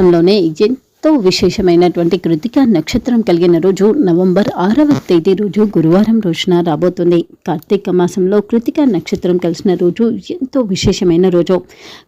ทำเราเนี่ยอีกจิ้น ఎంతో విశేషమైనటువంటి కృతిక నక్షత్రం కలిగిన రోజు నవంబర్ ఆరవ తేదీ రోజు గురువారం రోజున రాబోతుంది. కార్తీక మాసంలో కృతిక నక్షత్రం కలిసిన రోజు ఎంతో విశేషమైన రోజు.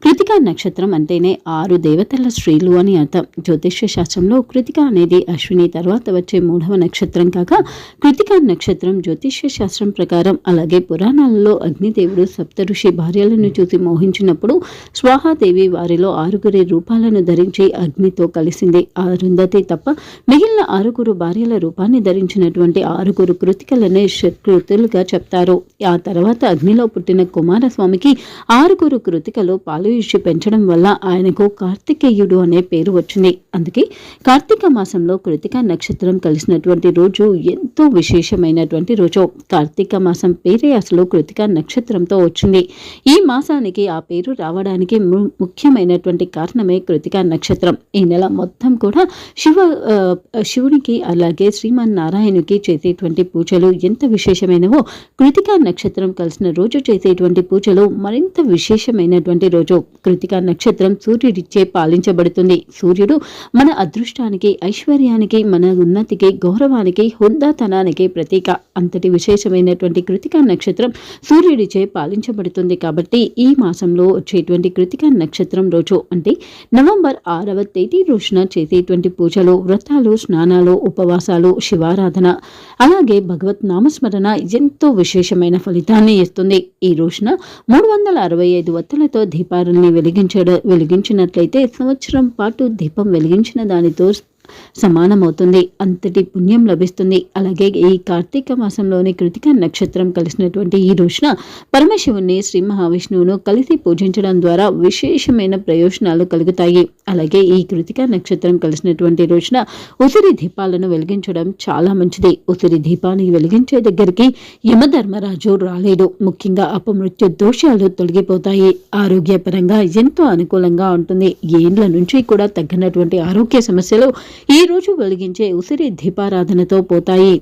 కృతిక నక్షత్రం అంటేనే ఆరు దేవతల స్త్రీలు అని అర్థం. జ్యోతిష్య శాస్త్రంలో కృతిక అనేది అశ్విని తర్వాత వచ్చే మూడవ నక్షత్రం కాగా కృతిక నక్షత్రం జ్యోతిష్య శాస్త్రం ప్రకారం అలాగే పురాణాలలో అగ్నిదేవుడు సప్తఋషి భార్యలను చూసి మోహించినప్పుడు స్వాహాదేవి వారిలో ఆరుగురి రూపాలను ధరించి అగ్నితో కలిసింది. ఆ అరుంధతి తప్ప మిగిలిన ఆరుగురు భార్యల రూపాన్ని ధరించినటువంటి ఆరుగురు కృతికలనే కృతులుగా చెప్తారు. ఆ తర్వాత అగ్నిలో పుట్టిన కుమారస్వామికి ఆరుగురు కృతికలు పాలు ఇచ్చి పెంచడం వల్ల ఆయనకు కార్తికేయుడు అనే పేరు వచ్చింది. అందుకే కార్తీక మాసంలో కృతిక నక్షత్రం కలిసినటువంటి రోజు ఎంతో విశేషమైనటువంటి రోజు. కార్తీక మాసం పేరే అసలు కృతిక నక్షత్రంతో వచ్చింది. ఈ మాసానికి ఆ పేరు రావడానికి ముఖ్యమైనటువంటి కారణమే కృతిక నక్షత్రం. ఈ నెల మొత్తం కూడా శివ శివునికి అలాగే శ్రీమన్ నారాయణుకి చేసేటువంటి పూజలు ఎంత విశేషమైనవో కృతికా నక్షత్రం కలిసిన రోజు చేసేటువంటి పూజలు మరింత విశేషమైనటువంటి రోజు. కృతిక నక్షత్రం సూర్యుడిచ్చే పాలించబడుతుంది. సూర్యుడు మన అదృష్టానికి ఐశ్వర్యానికి మన ఉన్నతికి గౌరవానికి హుందాతనానికి ప్రతీక. అంతటి విశేషమైనటువంటి కృతికా నక్షత్రం సూర్యుడిచే పాలించబడుతుంది కాబట్టి ఈ మాసంలో వచ్చేటువంటి కృతికా నక్షత్రం రోజు అంటే నవంబర్ ఆరవ తేదీ రోజున చేసేటువంటి పూజలు వ్రతాలు స్నానాలు ఉపవాసాలు శివారాధన అలాగే భగవత్ నామస్మరణ ఎంతో విశేషమైన ఫలితాన్ని ఇస్తుంది. ఈ రోజున మూడు వందల అరవై ఐదు వత్తులతో దీపాలని వెలిగించడం వెలిగించినట్లయితే సంవత్సరం పాటు దీపం వెలిగించిన దానితో సమానమవుతుంది. అంతటి పుణ్యం లభిస్తుంది. అలాగే ఈ కార్తీక మాసంలోని కృతిక నక్షత్రం కలిసినటువంటి ఈ రోజున పరమశివుని శ్రీ మహావిష్ణువును కలిసి పూజించడం ద్వారా విశేషమైన ప్రయోజనాలు కలుగుతాయి. అలాగే ఈ కృతిక నక్షత్రం కలిసినటువంటి రోజున ఉసిరి దీపాలను వెలిగించడం చాలా మంచిది. ఉసిరి దీపాన్ని వెలిగించే దగ్గరికి యమధర్మరాజు రాలేడు. ముఖ్యంగా అపమృత్యు దోషాలు తొలగిపోతాయి. ఆరోగ్యపరంగా ఎంతో అనుకూలంగా ఉంటుంది. ఏండ్ల నుంచి కూడా తగ్గినటువంటి ఆరోగ్య సమస్యలు ఈ రోజు వెలిగించే ఉసిరి దీపారాధనతో పోతాయి.